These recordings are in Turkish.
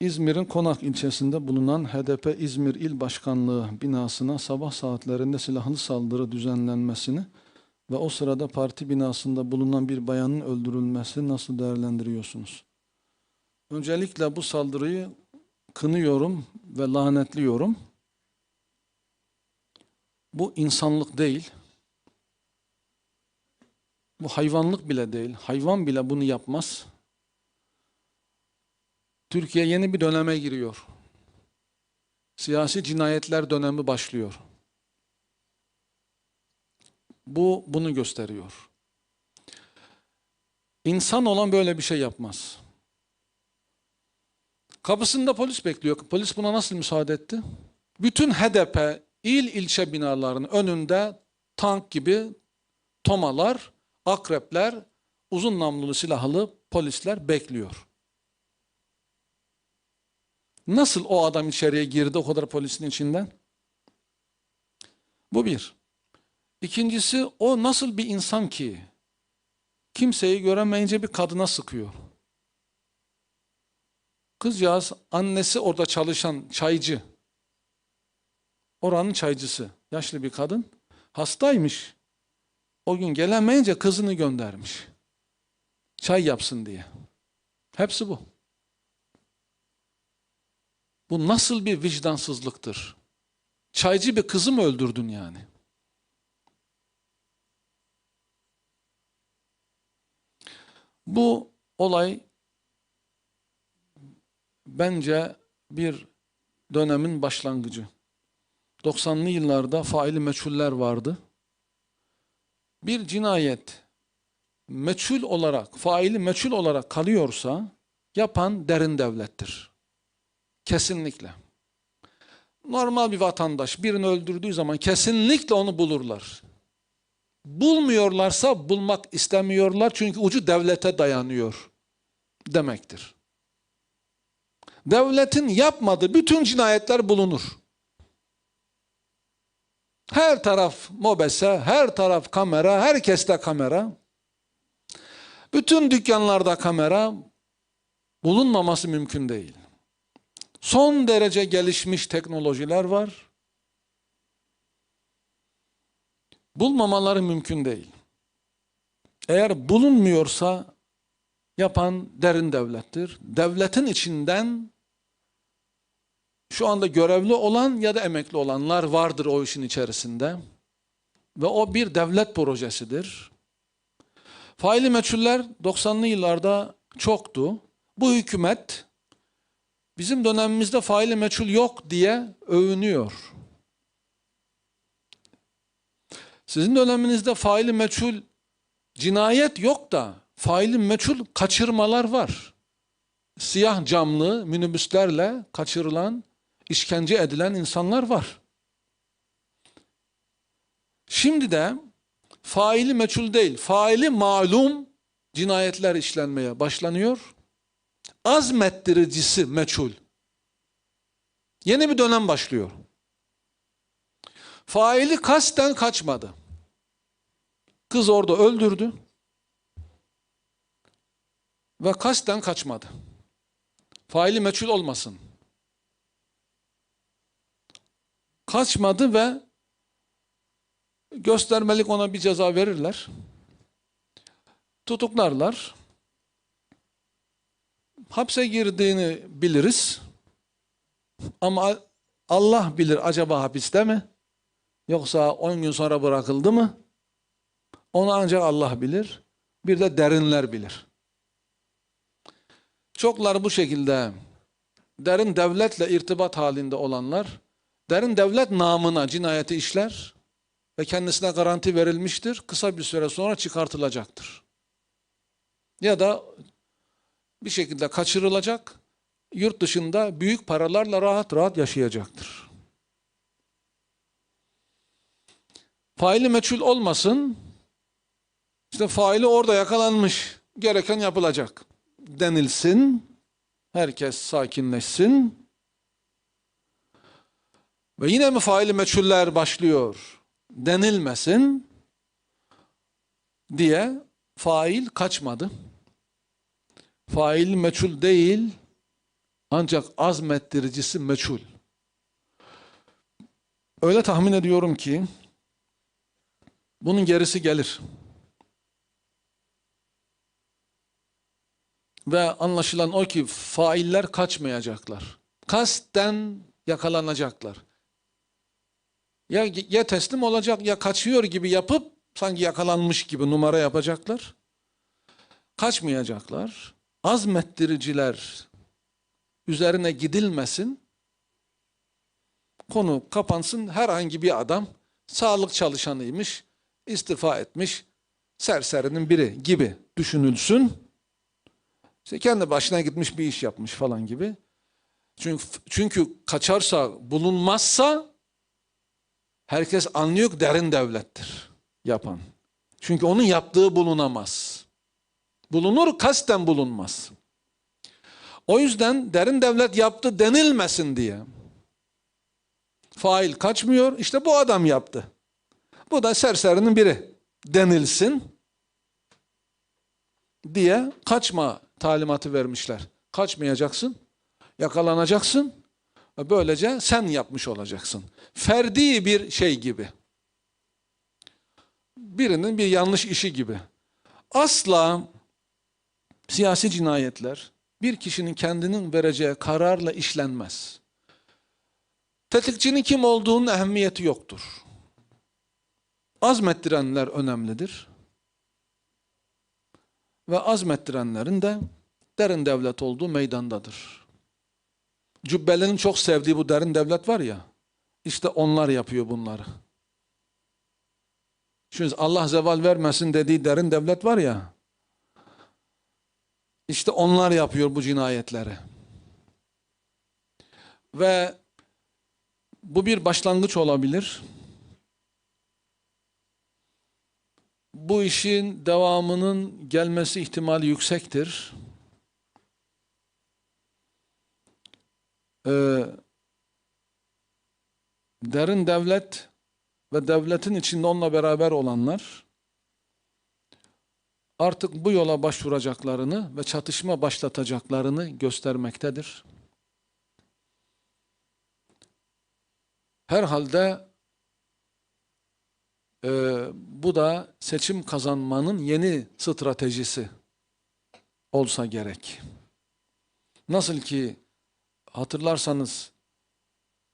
İzmir'in Konak ilçesinde bulunan HDP İzmir İl Başkanlığı binasına sabah saatlerinde silahlı saldırı düzenlenmesini ve o sırada parti binasında bulunan bir bayanın öldürülmesini nasıl değerlendiriyorsunuz? Öncelikle bu saldırıyı kınıyorum ve lanetliyorum. Bu insanlık değil. Bu hayvanlık bile değil. Hayvan bile bunu yapmaz. Türkiye yeni bir döneme giriyor. Siyasi cinayetler dönemi başlıyor. Bu bunu gösteriyor. İnsan olan böyle bir şey yapmaz. Kapısında polis bekliyor. Polis buna nasıl müsaade etti? Bütün HDP il ilçe binalarının önünde tank gibi tomalar, akrepler, uzun namlulu silahlı polisler bekliyor. Nasıl o adam içeriye girdi o kadar polisin içinden? Bu bir. İkincisi o nasıl bir insan ki? Kimseyi göremeyince bir kadına sıkıyor. Kızcağız annesi orada çalışan çaycı. Oranın çaycısı. Yaşlı bir kadın. Hastaymış. O gün gelemeyince kızını göndermiş. Çay yapsın diye. Hepsi bu. Bu nasıl bir vicdansızlıktır? Çaycı bir kızı mı öldürdün yani? Bu olay bence bir dönemin başlangıcı. 90'lı yıllarda faili meçhuller vardı. Bir cinayet meçhul olarak, faili meçhul olarak kalıyorsa yapan derin devlettir. Kesinlikle. Normal bir vatandaş birini öldürdüğü zaman kesinlikle onu bulurlar. Bulmuyorlarsa bulmak istemiyorlar çünkü ucu devlete dayanıyor demektir. Devletin yapmadığı bütün cinayetler bulunur. Her taraf mobese, her taraf kamera, herkeste kamera. Bütün dükkanlarda kamera bulunmaması mümkün değil. Son derece gelişmiş teknolojiler var. Bulmamaları mümkün değil. Eğer bulunmuyorsa yapan derin devlettir. Devletin içinden şu anda görevli olan ya da emekli olanlar vardır o işin içerisinde. Ve o bir devlet projesidir. Faili meçhuller 90'lı yıllarda çoktu. Bu hükümet bizim dönemimizde faili meçhul yok diye övünüyor. Sizin döneminizde faili meçhul cinayet yok da faili meçhul kaçırmalar var. Siyah camlı minibüslerle kaçırılan, işkence edilen insanlar var. Şimdi de faili meçhul değil, faili malum cinayetler işlenmeye başlanıyor. Azmettiricisi meçhul. Yeni bir dönem başlıyor. Faili kasten kaçmadı. Kız orada öldürdü. Ve kasten kaçmadı. Faili meçhul olmasın. Kaçmadı ve göstermelik ona bir ceza verirler. Tutuklarlar. Hapse girdiğini biliriz. Ama Allah bilir acaba hapiste mi? Yoksa 10 gün sonra bırakıldı mı? Onu ancak Allah bilir. Bir de derinler bilir. Çoklar bu şekilde derin devletle irtibat halinde olanlar derin devlet namına cinayeti işler ve kendisine garanti verilmiştir. Kısa bir süre sonra çıkartılacaktır. Ya da bir şekilde kaçırılacak, yurt dışında büyük paralarla rahat rahat yaşayacaktır. Faili meçhul olmasın, işte faili orada yakalanmış, gereken yapılacak denilsin, herkes sakinleşsin. Ve yine mi faili meçhuller başlıyor denilmesin diye fail kaçmadı. Fail meçhul değil, Ancak azmettiricisi meçhul. Öyle tahmin ediyorum ki bunun gerisi gelir. Ve anlaşılan o ki failler kaçmayacaklar. Kasten yakalanacaklar. Ya, ya teslim olacak ya kaçıyor gibi yapıp sanki yakalanmış gibi numara yapacaklar. Kaçmayacaklar. Azmettiriciler üzerine gidilmesin. Konu kapansın. Herhangi bir adam sağlık çalışanıymış, istifa etmiş, serserinin biri gibi düşünülsün. İşte kendi başına gitmiş bir iş yapmış falan gibi. Çünkü çünkü kaçarsa, bulunmazsa herkes anlıyor derin devlettir yapan. Çünkü onun yaptığı bulunamaz. Bulunur, kasten bulunmaz. O yüzden derin devlet yaptı denilmesin diye. Fail kaçmıyor, işte bu adam yaptı. Bu da serserinin biri denilsin diye kaçma talimatı vermişler. Kaçmayacaksın, yakalanacaksın. Böylece sen yapmış olacaksın. Ferdi bir şey gibi. Birinin bir yanlış işi gibi. Asla siyasi cinayetler bir kişinin kendinin vereceği kararla işlenmez. Tetikçinin kim olduğunun ehemmiyeti yoktur. Azmettirenler önemlidir. Ve azmettirenlerin de derin devlet olduğu meydandadır. Cübbelerin çok sevdiği bu derin devlet var ya, işte onlar yapıyor bunları. Şimdi Allah zeval vermesin dediği derin devlet var ya, işte onlar yapıyor bu cinayetleri. Ve bu bir başlangıç olabilir. Bu işin devamının gelmesi ihtimali yüksektir. Ee, derin devlet ve devletin içinde onunla beraber olanlar artık bu yola başvuracaklarını ve çatışma başlatacaklarını göstermektedir. Herhalde e, bu da seçim kazanmanın yeni stratejisi olsa gerek. Nasıl ki hatırlarsanız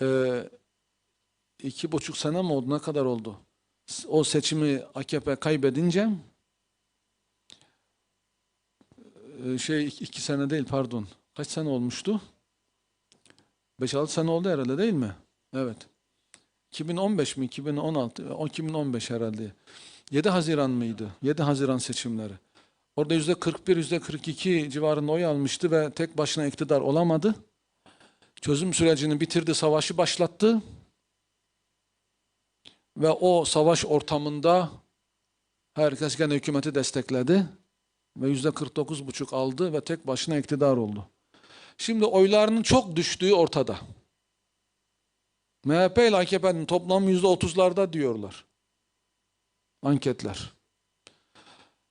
e, iki buçuk sene mi oldu ne kadar oldu? O seçimi AKP kaybedince e, şey iki sene değil pardon kaç sene olmuştu? 5-6 sene oldu herhalde değil mi? Evet. 2015 mi 2016 o 2015 herhalde. 7 Haziran mıydı? 7 Haziran seçimleri. Orada yüzde 41 yüzde 42 civarında oy almıştı ve tek başına iktidar olamadı. Çözüm sürecini bitirdi, savaşı başlattı. Ve o savaş ortamında herkes gene hükümeti destekledi. Ve yüzde 49,5 aldı ve tek başına iktidar oldu. Şimdi oylarının çok düştüğü ortada. MHP ile AKP'nin toplam yüzde otuzlarda diyorlar. Anketler.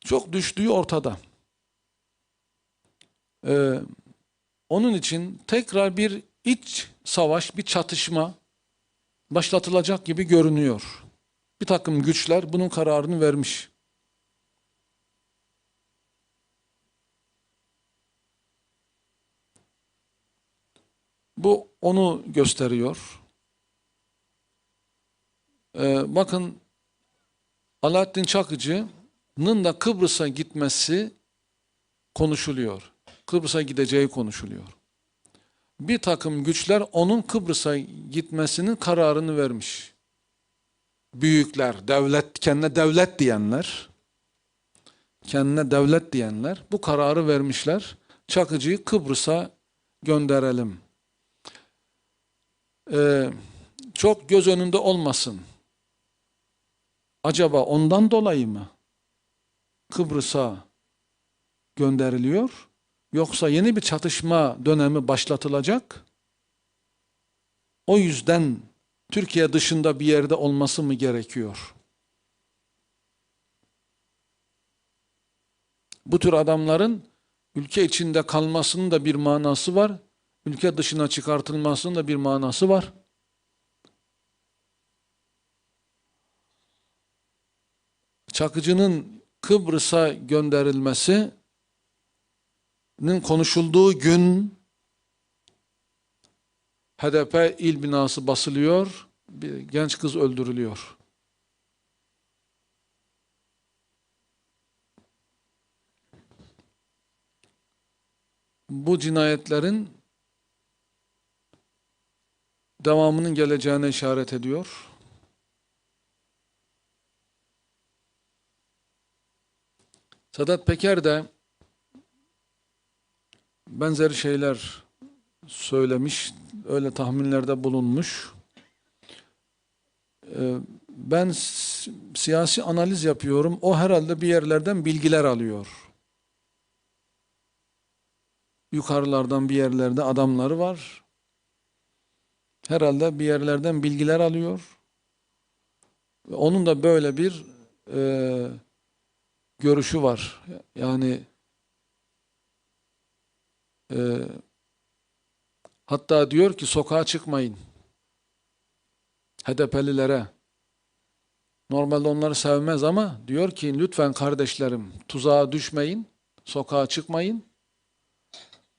Çok düştüğü ortada. Ee, onun için tekrar bir iç savaş, bir çatışma başlatılacak gibi görünüyor. Bir takım güçler bunun kararını vermiş. Bu onu gösteriyor. Ee, bakın Alaaddin Çakıcı'nın da Kıbrıs'a gitmesi konuşuluyor. Kıbrıs'a gideceği konuşuluyor. Bir takım güçler onun Kıbrıs'a gitmesinin kararını vermiş. Büyükler, devlet, kendine devlet diyenler, kendine devlet diyenler bu kararı vermişler. Çakıcı'yı Kıbrıs'a gönderelim. Ee, çok göz önünde olmasın. Acaba ondan dolayı mı Kıbrıs'a gönderiliyor? Yoksa yeni bir çatışma dönemi başlatılacak? O yüzden Türkiye dışında bir yerde olması mı gerekiyor? Bu tür adamların ülke içinde kalmasının da bir manası var. Ülke dışına çıkartılmasının da bir manası var. Çakıcı'nın Kıbrıs'a gönderilmesinin konuşulduğu gün HDP il binası basılıyor, bir genç kız öldürülüyor. Bu cinayetlerin devamının geleceğine işaret ediyor. Sedat Peker de benzeri şeyler söylemiş, öyle tahminlerde bulunmuş. Ee, Ben si- siyasi analiz yapıyorum. O herhalde bir yerlerden bilgiler alıyor. Yukarılardan bir yerlerde adamları var. Herhalde bir yerlerden bilgiler alıyor. Onun da böyle bir e, görüşü var. Yani e, hatta diyor ki sokağa çıkmayın. HDP'lilere. Normalde onları sevmez ama diyor ki lütfen kardeşlerim tuzağa düşmeyin, sokağa çıkmayın.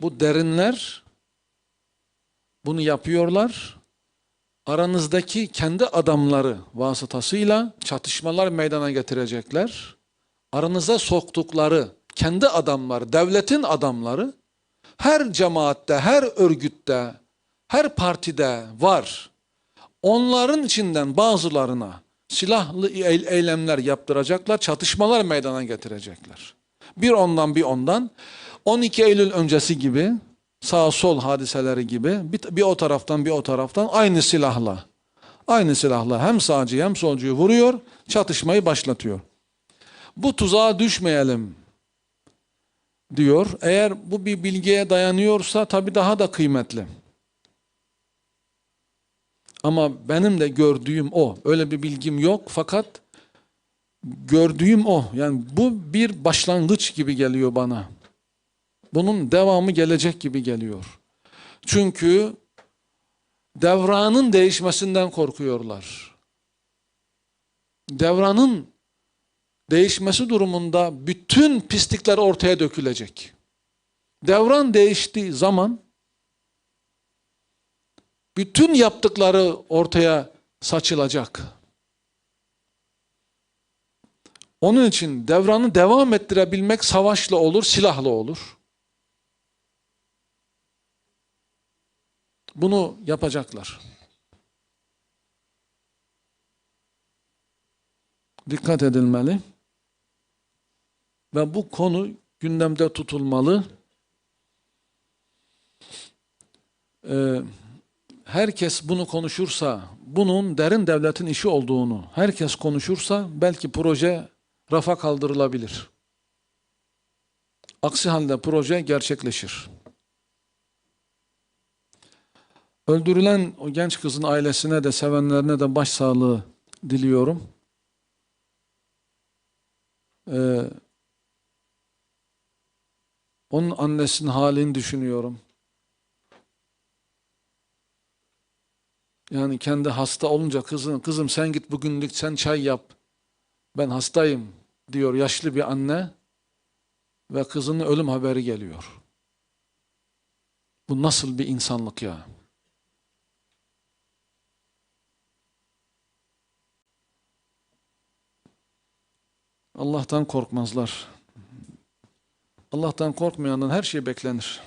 Bu derinler bunu yapıyorlar. Aranızdaki kendi adamları vasıtasıyla çatışmalar meydana getirecekler. Aranıza soktukları kendi adamları, devletin adamları her cemaatte, her örgütte, her partide var. Onların içinden bazılarına silahlı eyle- eylemler yaptıracaklar, çatışmalar meydana getirecekler. Bir ondan bir ondan. 12 Eylül öncesi gibi, sağ sol hadiseleri gibi bir, bir o taraftan bir o taraftan aynı silahla, aynı silahla hem sağcı hem solcuyu vuruyor, çatışmayı başlatıyor. Bu tuzağa düşmeyelim diyor. Eğer bu bir bilgiye dayanıyorsa tabii daha da kıymetli. Ama benim de gördüğüm o. Öyle bir bilgim yok fakat gördüğüm o. Yani bu bir başlangıç gibi geliyor bana. Bunun devamı gelecek gibi geliyor. Çünkü devranın değişmesinden korkuyorlar. Devranın değişmesi durumunda bütün pislikler ortaya dökülecek. Devran değiştiği zaman bütün yaptıkları ortaya saçılacak. Onun için devranı devam ettirebilmek savaşla olur, silahla olur. Bunu yapacaklar. Dikkat edilmeli. Ve bu konu gündemde tutulmalı. Ee, herkes bunu konuşursa, bunun derin devletin işi olduğunu herkes konuşursa belki proje rafa kaldırılabilir. Aksi halde proje gerçekleşir. Öldürülen o genç kızın ailesine de sevenlerine de başsağlığı diliyorum. Ee, onun annesinin halini düşünüyorum. Yani kendi hasta olunca kızım, kızım sen git bugünlük sen çay yap. Ben hastayım diyor yaşlı bir anne ve kızının ölüm haberi geliyor. Bu nasıl bir insanlık ya? Allah'tan korkmazlar. Allah'tan korkmayandan her şey beklenir.